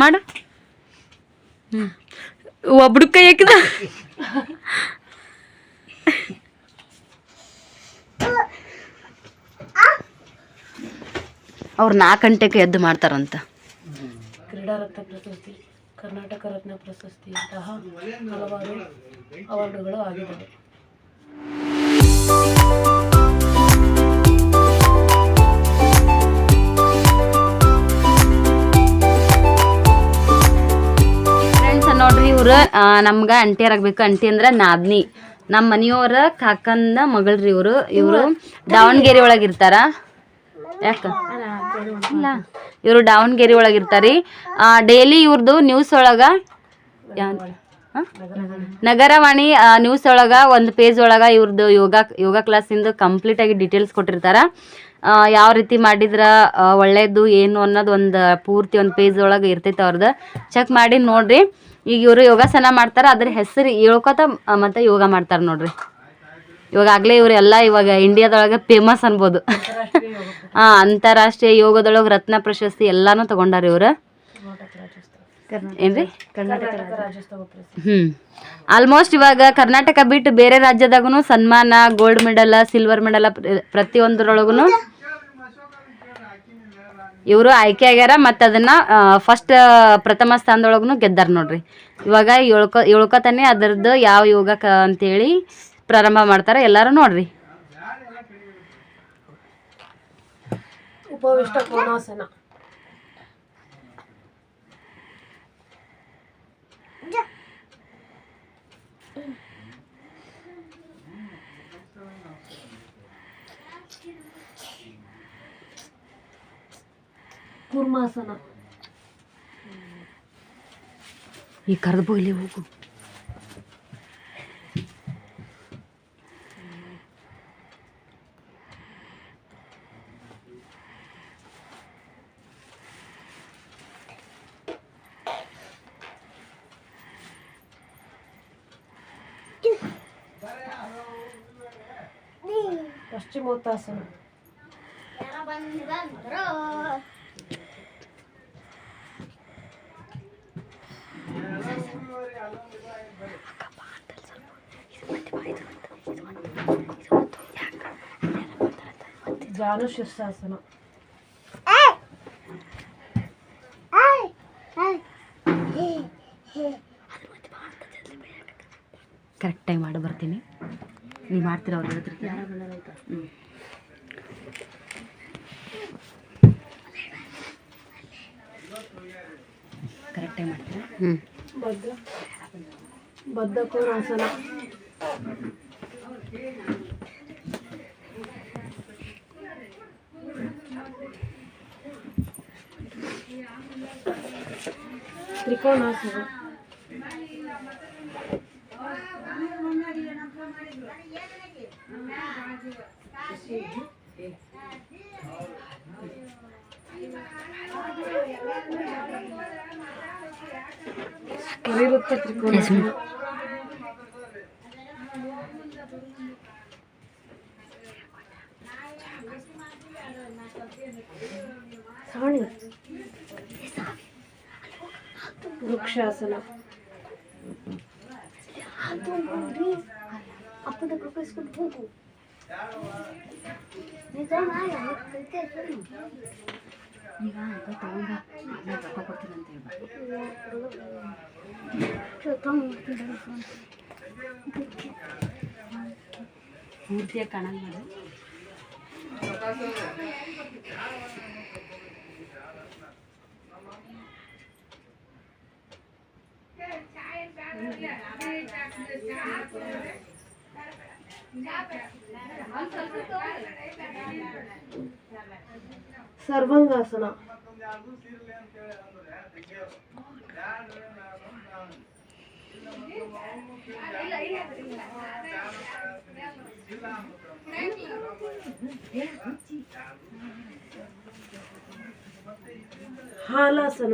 ಮಾಡು. ಹ್ಞೂ ಒಬ್ಬಡು ಕೈ ಹಾಕಿದ. ಅವ್ರು ನಾಲ್ಕು ಗಂಟೆಗೆ ಎದ್ದು ಮಾಡ್ತಾರಂತ. ಕ್ರೀಡಾ ರತ್ನ ಪ್ರಶಸ್ತಿ, ಕರ್ನಾಟಕ ರತ್ನ ಪ್ರಶಸ್ತಿ ಇಂತಹ ಹಲವಾರು ಅವಾರ್ಡುಗಳು ಆಗಿದ್ದಾವೆ. ಇವ್ರು ನಮ್ಗೆ ಆಗ್ಬೇಕು ಅಂಟಿ ಅಂದ್ರೆ ನಾದ್ನಿ. ನಮ್ಮ ಮನೆಯವರ, ಕಾಕಂದ ಮಗಳ್ರಿ ಇವರು. ಇವರು ದಾವಣಗೆರೆ ಒಳಗೆ ಇರ್ತಾರ. ಯಾಕ? ಇಲ್ಲ. ಇವರು ದಾವಣಗೆರೆ ಒಳಗೆ ಇರ್ತಾರಿ. ಡೈಲಿ ಇವ್ರದ್ದು ನ್ಯೂಸ್ ಒಳಗ? ನಗರವಾಣಿ ನ್ಯೂಸ್ ಒಳಗ, ಒಂದು ಪೇಜ್ ಒಳಗ ಇವ್ರದ್ದು ಯೋಗ ಯೋಗ ಕ್ಲಾಸಿಂದು ಕಂಪ್ಲೀಟ್ ಆಗಿ ಡೀಟೇಲ್ಸ್ ಕೊಟ್ಟಿರ್ತಾರ. ಯಾವ ರೀತಿ ಮಾಡಿದ್ರ ಒಳ್ಳೇದು, ಏನು ಅನ್ನೋದು ಒಂದು ಪೂರ್ತಿ ಒಂದು ಪೇಜ್ ಒಳಗೆ ಇರ್ತೈತೆ ಅವ್ರದ್ದು ಚೆಕ್ ಮಾಡಿ ನೋಡ್ರಿ. ಈಗ ಇವರು ಯೋಗಾಸನ ಮಾಡ್ತಾರ, ಅದ್ರ ಹೆಸರು ಹೇಳ್ಕೊತ ಮತ್ತೆ ಯೋಗ ಮಾಡ್ತಾರ ನೋಡ್ರಿ. ಇವಾಗ ಆಗ್ಲೇ ಇವರೆಲ್ಲ ಇವಾಗ ಇಂಡಿಯಾದೊಳಗೆ ಫೇಮಸ್ ಅನ್ಬೋದು. ಹಾ ಅಂತಾರಾಷ್ಟ್ರೀಯ ಯೋಗದೊಳಗೆ ರತ್ನ ಪ್ರಶಸ್ತಿ ಎಲ್ಲಾನು ತಗೊಂಡಾರ ಇವರು. ಏನ್ರಿ? ಹ್ಮ್. ಆಲ್ಮೋಸ್ಟ್ ಇವಾಗ ಕರ್ನಾಟಕ ಬಿಟ್ಟು ಬೇರೆ ರಾಜ್ಯದಾಗೂ ಸನ್ಮಾನ ಗೋಲ್ಡ್ ಮೆಡಲ್ ಸಿಲ್ವರ್ ಮೆಡಲ್ ಪ್ರತಿಯೊಂದರೊಳಗೂ ಇವರು ಆಯ್ಕೆ ಆಗ್ಯಾರ, ಮತ್ತು ಅದನ್ನ ಫಸ್ಟ್ ಪ್ರಥಮ ಸ್ಥಾನದೊಳಗೂ ಗೆದ್ದಾರ ನೋಡ್ರಿ. ಇವಾಗ ಏಳ್ಕೊ, ಏಳ್ಕೊತಾನೆ ಅದರದ್ದು ಯಾವ ಯೋಗ ಕ ಅಂತೇಳಿ ಪ್ರಾರಂಭ ಮಾಡ್ತಾರೆ ಎಲ್ಲರೂ ನೋಡ್ರಿ. ಉಪವಿಷ್ಟ ಕೋನಾಸನ ಕೂರ್ಮಾಸನ ಈ ಕರೆದು ಬೋಯ್ಲಿ ಹೋಗು ಪಶ್ಚಿಮೋತ್ತಾಸನ ಜಾನು ಶೀರ್ಷಾಸನ ಕರೆಕ್ಟಾಗಿ ಮಾಡಿ ಬರ್ತೀನಿ ನೀವು ಮಾಡ್ತೀರ ಅವ್ರು ಹೇಳಿದ್ರಿ ಹ್ಞೂ ಕರೆಕ್ಟಾಗಿ ಮಾಡ್ತೀರಾ ಹ್ಞೂ ಬದ್ಧ ಬದ್ಧ કોણ હશે વિરુદ્ધ ત્રિકોણ સાણી ವೃಕ್ಷಾಸನ. ಈಗ ಅಂತ ತಗೊಂಡ ಆಮೇಲೆ ರೊಕ್ಕ ಕೊಡ್ತೀನಿ ಅಂತ ಹೇಳ್ಬಾರ್ದು ಪೂರ್ತಿಯಾಗಿ ಕಾಣಂಗ್ ಸರ್ವಾಂಗಾಸನ ಹಾಲಾಸನ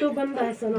तो बंद है सना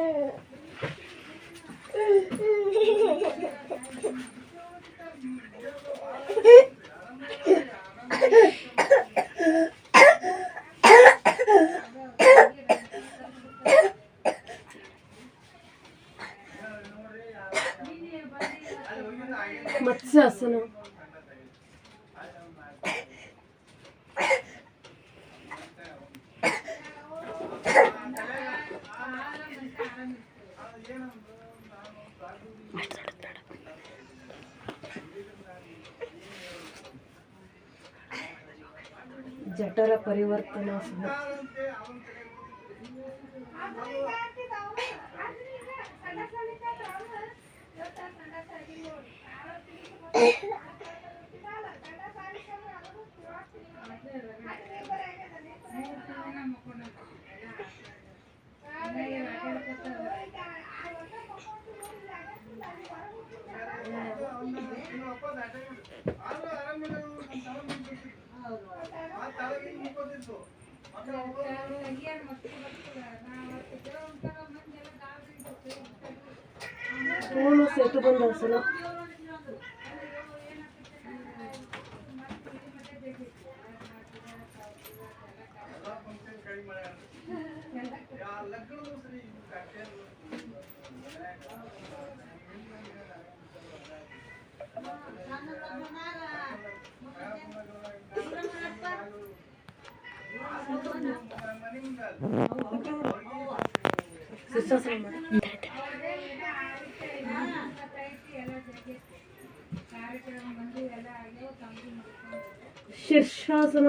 ಜಠರ ಪರಿವರ್ತನಾಸನ ಪೂರ್ಣ ಸೇತು ಬಂದಾಸನ ಶಿರ್ಷಾಸನ ಮಾಡಿ శీర్షాసన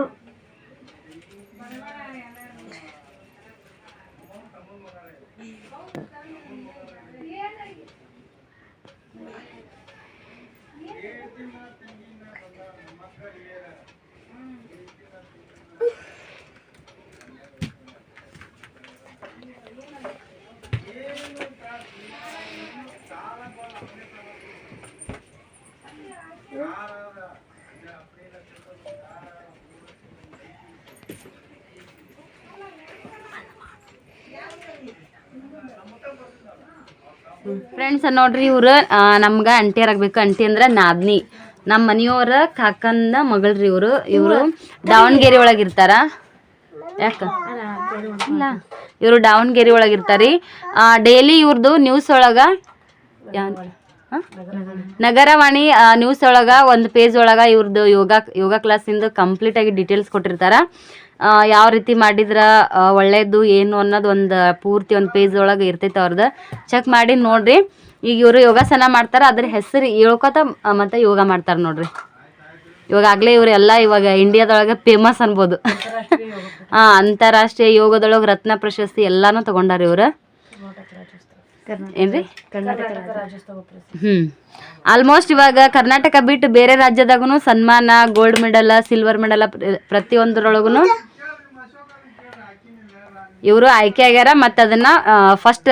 ಫ್ರೆಂಡ್ಸ್ ನೋಡ್ರಿ ಇವ್ರು ನಮ್ಗೆ ಅಂಟಿಯರ್ ಆಗ್ಬೇಕು ಅಂಟಿ ಅಂದ್ರೆ ನಾದ್ನಿ. ನಮ್ಮ ಮನೆಯವ್ರ ಕಾಕಂದ ಮಗಳ್ರಿ ಇವರು. ಇವರು ದಾವಣಗೆರೆ ಒಳಗಿರ್ತಾರ. ಯಾಕ? ಇಲ್ಲ. ಇವರು ದಾವಣಗೆರೆ ಒಳಗೆ ಇರ್ತಾರಿ ಡೈಲಿ ಇವ್ರದ್ದು ನ್ಯೂಸ್ ಒಳಗ? ನಗರವಾಣಿ ನ್ಯೂಸ್ ಒಳಗ ಒಂದು ಪೇಜ್ ಒಳಗ ಇವ್ರದ್ದು ಯೋಗ ಯೋಗ ಕ್ಲಾಸಿಂದು ಕಂಪ್ಲೀಟ್ ಆಗಿ ಡೀಟೇಲ್ಸ್ ಕೊಟ್ಟಿರ್ತಾರ. ಯಾವ ರೀತಿ ಮಾಡಿದ್ರ ಒಳ್ಳೆಯದು ಒಳ್ಳೇದು ಏನು ಅನ್ನೋದು ಒಂದು ಪೂರ್ತಿ ಒಂದು ಪೇಜ್ ಒಳಗೆ ಇರ್ತೈತೆ ಅವ್ರದ್ದು ಚೆಕ್ ಮಾಡಿ ನೋಡ್ರಿ. ಈಗ ಇವರು ಯೋಗಾಸನ ಮಾಡ್ತಾರೆ ಅದ್ರ ಹೆಸರು ಹೇಳ್ಕೊತ ಮತ್ತು ಯೋಗ ಮಾಡ್ತಾರೆ ನೋಡ್ರಿ. ಇವಾಗ ಆಗ್ಲೇ ಇವರೆಲ್ಲ ಇವಾಗ ಇಂಡಿಯಾದೊಳಗೆ ಫೇಮಸ್ ಅನ್ಬೋದು. ಹಾ ಅಂತಾರಾಷ್ಟ್ರೀಯ ಯೋಗದೊಳಗೆ ರತ್ನ ಪ್ರಶಸ್ತಿ ಎಲ್ಲಾನು ತಗೊಂಡಾರ ಇವ್ರು. ಏನ್ರಿ? ಹ್ಮ್. ಆಲ್ಮೋಸ್ಟ್ ಇವಾಗ ಕರ್ನಾಟಕ ಬಿಟ್ಟು ಬೇರೆ ರಾಜ್ಯದಾಗೂ ಸನ್ಮಾನ ಗೋಲ್ಡ್ ಮೆಡಲ್ ಸಿಲ್ವರ್ ಮೆಡಲ್ ಪ್ರತಿಯೊಂದರೊಳಗೂ ಇವರು ಆಯ್ಕೆ ಆಗ್ಯಾರ, ಮತ್ತು ಅದನ್ನ ಫಸ್ಟ್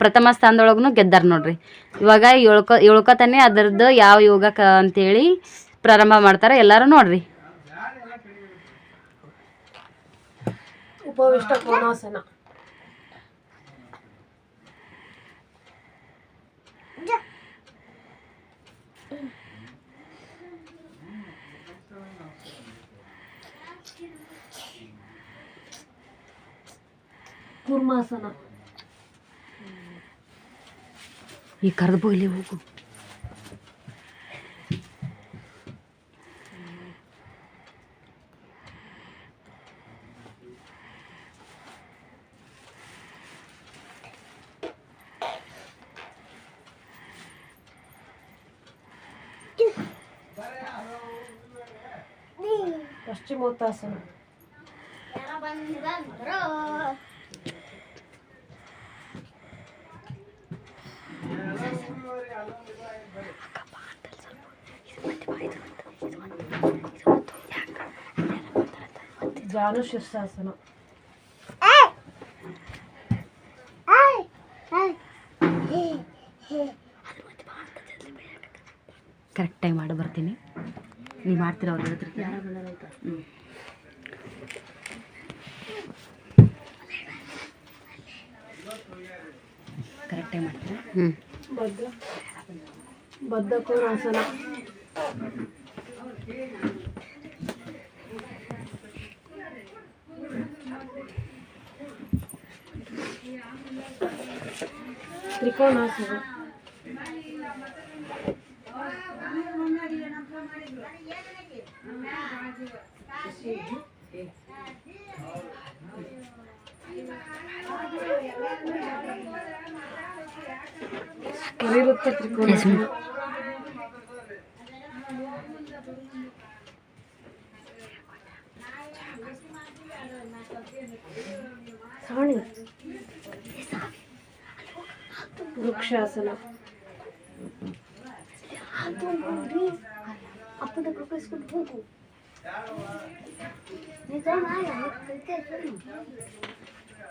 ಪ್ರಥಮ ಸ್ಥಾನದೊಳಗೂ ಗೆದ್ದಾರ ನೋಡ್ರಿ. ಇವಾಗ ಏಳ್ಕೊ, ಏಳ್ಕೊತಾನೆ, ಅದರದ್ದು ಯಾವ ಯೋಗ ಕ ಅಂತೇಳಿ ಪ್ರಾರಂಭ ಮಾಡ್ತಾರೆ ಎಲ್ಲರೂ ನೋಡ್ರಿ. ಉಪವಿಷ್ಟ ಕೋನಾಸನ ಕೂರ್ಮಾಸನ ಈ ಕರೆದು ಇಲ್ಲಿ ಹೋಗು ಪಶ್ಚಿಮೋತ್ತಾಸನ ಜಾನು ಶೀರ್ಷಾಸನ ಕರೆಕ್ಟಾಗಿ ಮಾಡಿ ಬರ್ತೀನಿ ನೀವು ಮಾಡ್ತೀರ ಅವ್ರ ಹತ್ರ ಹ್ಞೂ ಕರೆಕ್ಟಾಗಿ ಮಾಡ್ತೀರಾ ಹ್ಞೂ ಬದ್ಧ ಬದ್ಧ ತ್ರಿಕೋನಾಸನ ನೈಋತ್ಯ ತ್ರಿಕೋನಾಸನ ಸಾಣಿ ವೃಕ್ಷಾಸನ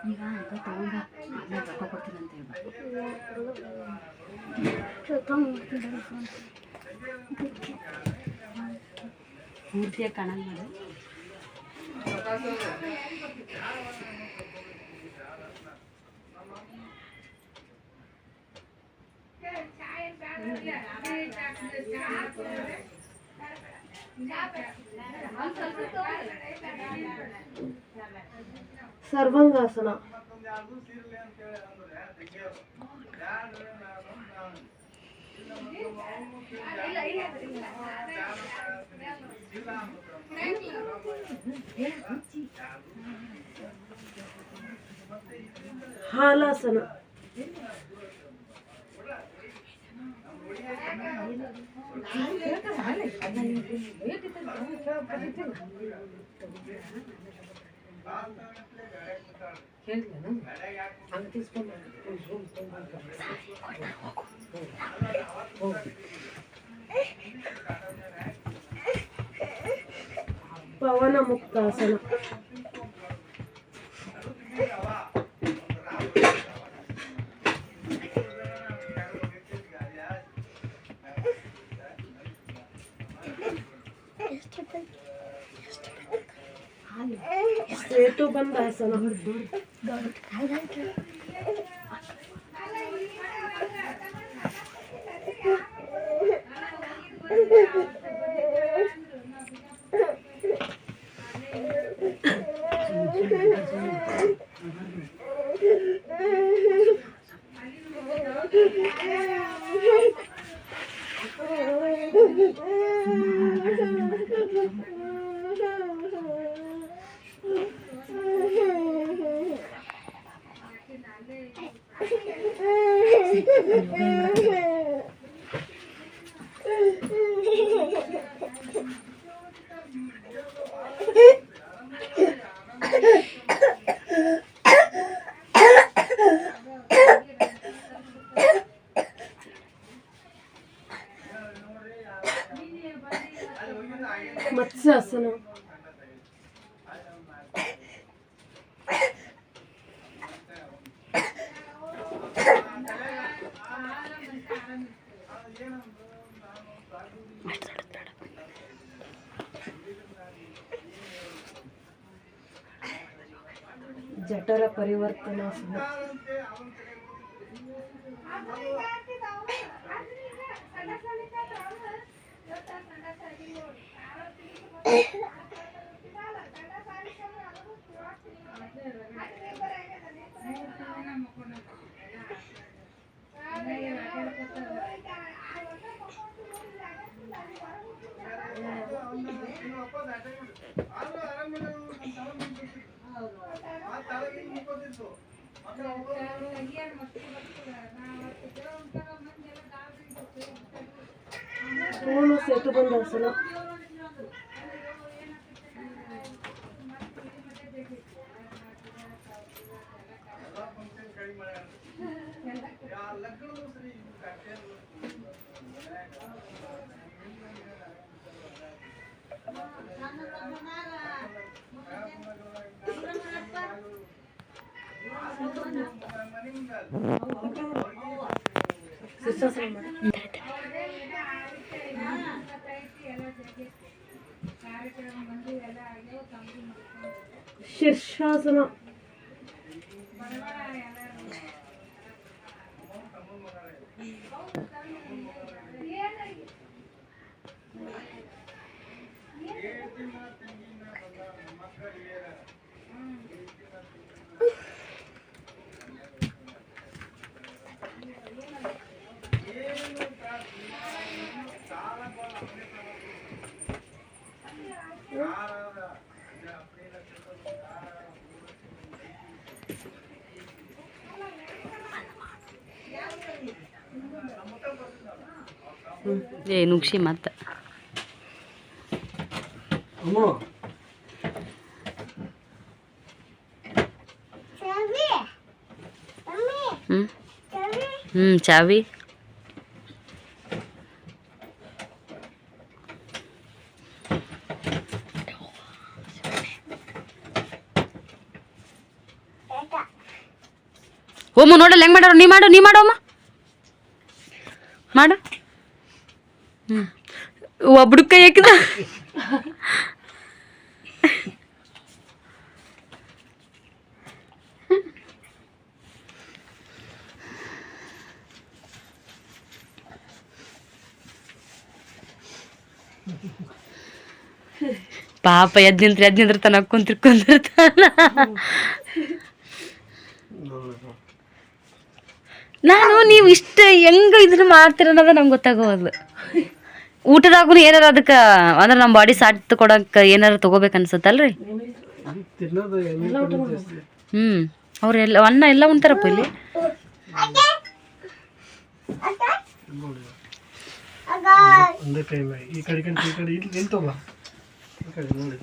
ಈಗ ಅಂತ ತಗೊಂಡ ಆಮೇಲೆ ರೊಕ್ಕ ಕೊಡ್ತೀನಿ ಅಂತ ಹೇಳ್ಬಾರ್ದು ಪೂರ್ತಿಯಾಗಿ ಕಾಣಂಗ್ ಸರ್ವಾಂಗಾಸನ ಹಾಲಾಸನ ಪವನ ಮುಕ್ತಾಸನ ये तो बंद है सना Amém. ಜಠರ ಪರಿವರ್ತನಾ ಸೇತು ಬಂದ ಶಿರ್ಷಾಸನ hoşça kalın. ಏ ನುಗ್ಸಿ ಮತ್ತೆ. ಹ್ಞೂ ಹ್ಞೂ ಚಾವಿ. ಓಮ್ಮ ನೋಡಲ್ಲ ಹೆಂಗೆ ಮಾಡೋರು? ನೀ ಮಾಡು ನೀ ಮಾಡು ಅಮ್ಮ. ಮಾಡು. ಒಬ್ಡು ಕೈ ಹಾಕಿದ? ಪಾಪ ಎದ್ ನಿಂತ್ರಿ ಎದ್ ನಿಂದಿರ್ತಾನ ಕುಂತ್ರಿ ನಾನು ನೀವು ಇಷ್ಟ ಹೆಂಗ ಇದನ್ನ ಮಾಡ್ತೀರ ಅನ್ನೋದು ನಂಗೆ ಗೊತ್ತಾಗೋದು ಊಟದಾಗೂ ಏನಾರ ಅದಕ್ಕೆ, ಅಂದ್ರೆ ನಮ್ಮ ಬಾಡಿ ಸಾಟ್ ಕೊಡಕ್ಕೆ ಏನಾರ ತಗೋಬೇಕು ಅನ್ಸತ್ತಲ್ರಿ? ಹ್ಞೂ ಅವ್ರೆಲ್ಲ ಅನ್ನ ಎಲ್ಲ ಉಣ್ತಾರಪ್ಪ ಇಲ್ಲಿ? ಒಂದೇ ಕೈ ಮೇಲೆ ಈ ಕಡೆ ಕಂಡು ಈ ಕಡೆ ಇಲ್ಲಿ ನಿಂತು ಬಾ ಈ ಕಡೆ ನೋಡಿ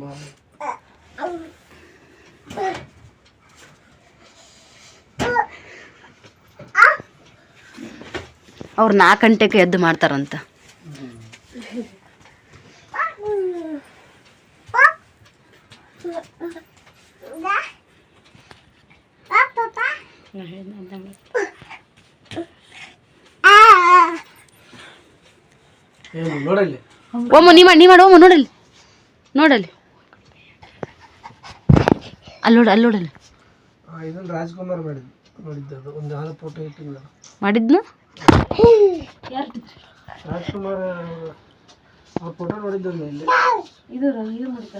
ಬಾ ಅವ್ರು ನಾಲ್ಕು ಗಂಟೆಗೆ ಎದ್ದು ಮಾಡ್ತಾರಂತ. ಓಮು ನೀ ಮಾಡಿ ನೀ ಮಾಡಿ ಓಮು ನೋಡಲ್ಲಿ. ನೋಡಲ್ಲಿ. ಅಲ್ಲಿ ನೋಡು ಅಲ್ಲಿ ನೋಡಲ್ಲಿ. ಆ, ಇದನ್ನ ರಾಜ್ಕುಮಾರ್ ಮಾಡಿದ್ದು ನೋಡಿದ್ದು ಒಂದು ಹಾಲು ಫೋಟೋ ಇಟ್ಟಿಲ್ಲ ಮಾಡಿದ್ನು? ರಾಜ್ಕುಮಾರ್ ಅವ್ರ ಫೋಟೋ ಇಲ್ಲಿ. ಇದು ಇದು ಮಾಡಿದ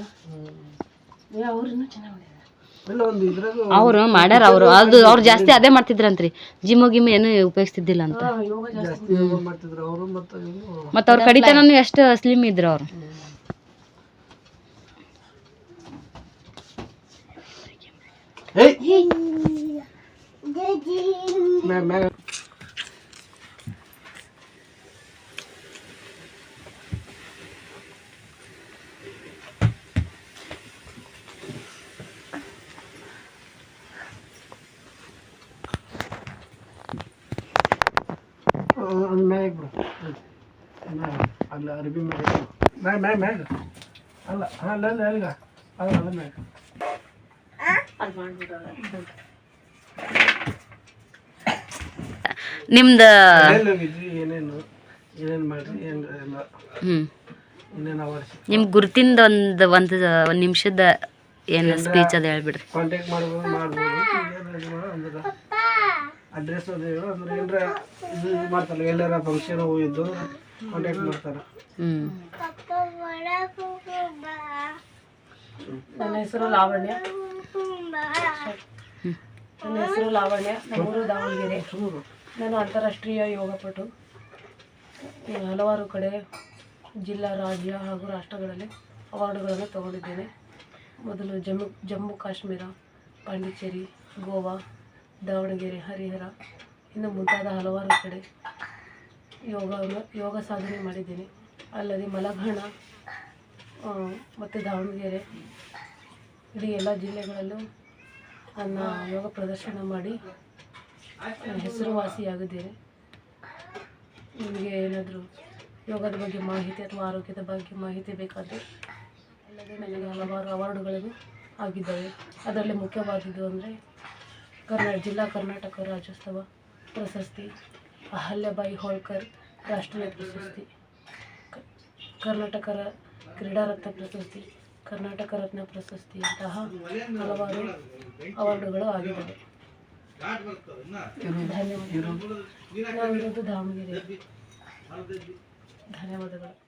ಅವ್ರು ಇನ್ನೂ ಚೆನ್ನಾಗಿ ಮಾಡಿದ ಇಲ್ಲ ಒಂದು ಇದ್ರಾಗ ಅವ್ರು ಮಾಡ್ಯಾರ ಅವರು. ಅದು ಅವ್ರು ಜಾಸ್ತಿ ಅದೇ ಮಾಡ್ತಿದ್ರಂತ್ರಿ. ಜಿಮ್ ಗಿಮ್ ಏನು ಉಪಯೋಗಿಸ್ತಿದ್ದಿಲ್ಲ ಅಂತ. ಯೋಗ ಜಾಸ್ತಿ ಜಾಸ್ತಿ ಯೋಗ ಮಾಡ್ತಿದ್ರು ಅವರು ಮತ್ತು ಅವ್ರ ಕಡಿತನೂ ಎಷ್ಟು ಸ್ಲಿಮ್ ಇದ್ರು ಅವ್ರು. ಏಯ್! ಮ್ಯಾಗ ಮ್ಯಾಗ ಅದು ಮ್ಯಾಗ ಬಿಡು ಮ್ಯಾಗ ಅಲ್ಲ ಅರಬಿ ಮ್ಯಾಗ ಮ್ಯಾಗ ಮ್ಯಾಗ ಮ್ಯಾಗ. ಅಲ್ಲ ಹಾಂ ಅಲ್ಲ ಅಲ್ಲ ಅಲ್ಲ ಅಲ್ಲ ಅಲ್ಲ ಮ್ಯಾಗ. ನಿಮ್ದು ಏನೇನು ಏನೇನು ಮಾಡ್ರಿ ಹೆಂಗ ಎಲ್ಲ. ಹ್ಞೂ ನಿಮ್ಮ ಗುರುತಿಂದ ಒಂದು ಒಂದು ಒಂದು ನಿಮಿಷದ ಏನು ಸ್ಪೀಚ್ ಅದು ಹೇಳ್ಬಿಡ್ರಿ. ಕಾಂಟ್ಯಾಕ್ಟ್ ಮಾಡ್ಬೋದು ಮಾಡ್ಬೋದು. ಅಡ್ರೆಸ್ ಅದು ಅಂದ್ರೆ ಏನಾರ ಇದು ಮಾಡ್ತಾರಲ್ಲ ಎಲ್ಲಾರ ಫಂಕ್ಷನ್ ಹೋಗಿದ್ದು ಕಾಂಟ್ಯಾಕ್ಟ್ ಮಾಡ್ತಾರೆ. ನನ್ನ ಹೆಸರು ಲಾವಣ್ಯ. ನನ್ನ ಹೆಸರು ಲಾವಣ್ಯ. ನಮ್ಮೂರು ದಾವಣಗೆರೆ. ನಾನು ಅಂತಾರಾಷ್ಟ್ರೀಯ ಯೋಗಪಟು ನಾನು ಹಲವಾರು ಕಡೆ ಜಿಲ್ಲಾ ರಾಜ್ಯ ಹಾಗೂ ರಾಷ್ಟ್ರಗಳಲ್ಲಿ ಅವಾರ್ಡುಗಳನ್ನು ತಗೊಂಡಿದ್ದೇನೆ. ಮೊದಲು ಜಮ್ಮು ಜಮ್ಮು ಕಾಶ್ಮೀರ ಪಾಂಡಿಚೇರಿ ಗೋವಾ ದಾವಣಗೆರೆ ಹರಿಹರ ಇನ್ನು ಮುಂತಾದ ಹಲವಾರು ಕಡೆ ಯೋಗ ಯೋಗ ಸಾಧನೆ ಮಾಡಿದ್ದೀನಿ. ಅಲ್ಲದೆ ಮಲಘಾಣ ಮತ್ತು ದಾವಣಗೆರೆ, ಇಡೀ ಎಲ್ಲ ಜಿಲ್ಲೆಗಳಲ್ಲೂ ನನ್ನ ಯೋಗ ಪ್ರದರ್ಶನ ಮಾಡಿ ಹೆಸರುವಾಸಿಯಾಗಿದ್ದೇನೆ. ನಿಮಗೆ ಏನಾದರೂ ಯೋಗದ ಬಗ್ಗೆ ಮಾಹಿತಿ ಅಥವಾ ಆರೋಗ್ಯದ ಬಗ್ಗೆ ಮಾಹಿತಿ ಬೇಕಾದರೆ ಅಲ್ಲದೆ ನನಗೆ ಹಲವಾರು ಅವಾರ್ಡುಗಳನ್ನು ಆಗಿದ್ದಾವೆ. ಅದರಲ್ಲಿ ಮುಖ್ಯವಾದದ್ದು ಅಂದರೆ ಕರ್ನಾ, ಜಿಲ್ಲಾ ಕರ್ನಾಟಕ ರಾಜ್ಯೋತ್ಸವ ಪ್ರಶಸ್ತಿ. ಅಹಲ್ಯಬಾಯಿ ಹೋಳ್ಕರ್ ರಾಷ್ಟ್ರೀಯ ಪ್ರಶಸ್ತಿ. ಕರ್ನಾಟಕರ ಕರ್ನಾಟಕ ಕ್ರೀಡಾ ರತ್ನ ಪ್ರಶಸ್ತಿ ಕರ್ನಾಟಕ ರತ್ನ ಪ್ರಶಸ್ತಿ ಅಂತಹ ಹಲವಾರು ಅವಾರ್ಡುಗಳು ಆಗಿದ್ದಾವೆ. ಧನ್ಯವಾದ ನಾವಿರೋದು ದಾವಣಗೆರೆ. ಧನ್ಯವಾದಗಳು.